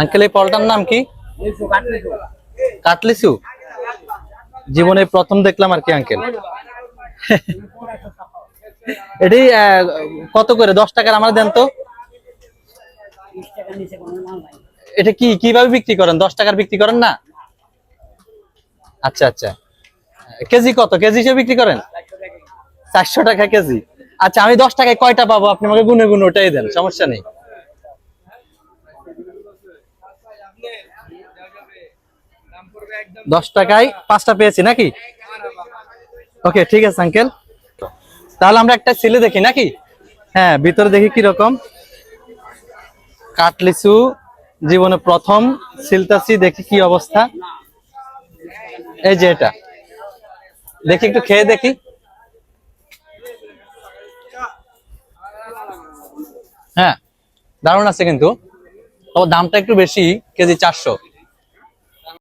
Uncle, এই ফলটার নাম কি? কাটলিসু? জীবনে প্রথম দেখলাম আর কি, আঙ্কেল। এটি কত করে? দশ টাকার আমার দেন তো। এটা কি, কীভাবে বিক্রি করেন? দশ টাকার বিক্রি করেন না? আচ্ছা আচ্ছা। কেজি কত? কেজি হিসেবে বিক্রি করেন? চারশো টাকা কেজি। আচ্ছা আমি দশ টাকায় কয়টা পাবো? আপনি আমাকে গুনে গুনে ওটাই দেন, সমস্যা নেই। দশ টাকায় পাঁচটা পেয়েছি নাকি? ওকে, ঠিক আছে আঙ্কেল তাহলে আমরা একটা ছেলে দেখি নাকি? হ্যাঁ ভিতরে দেখি কি রকম কাটলিচু, জীবনে প্রথম। সিলতাছি, দেখি কি অবস্থা। এই যে এটা। দেখি একটু খেয়ে দেখি। হ্যাঁ দারুণ আছে কিন্তু। তবে দামটা একটু বেশি কেজি চারশো।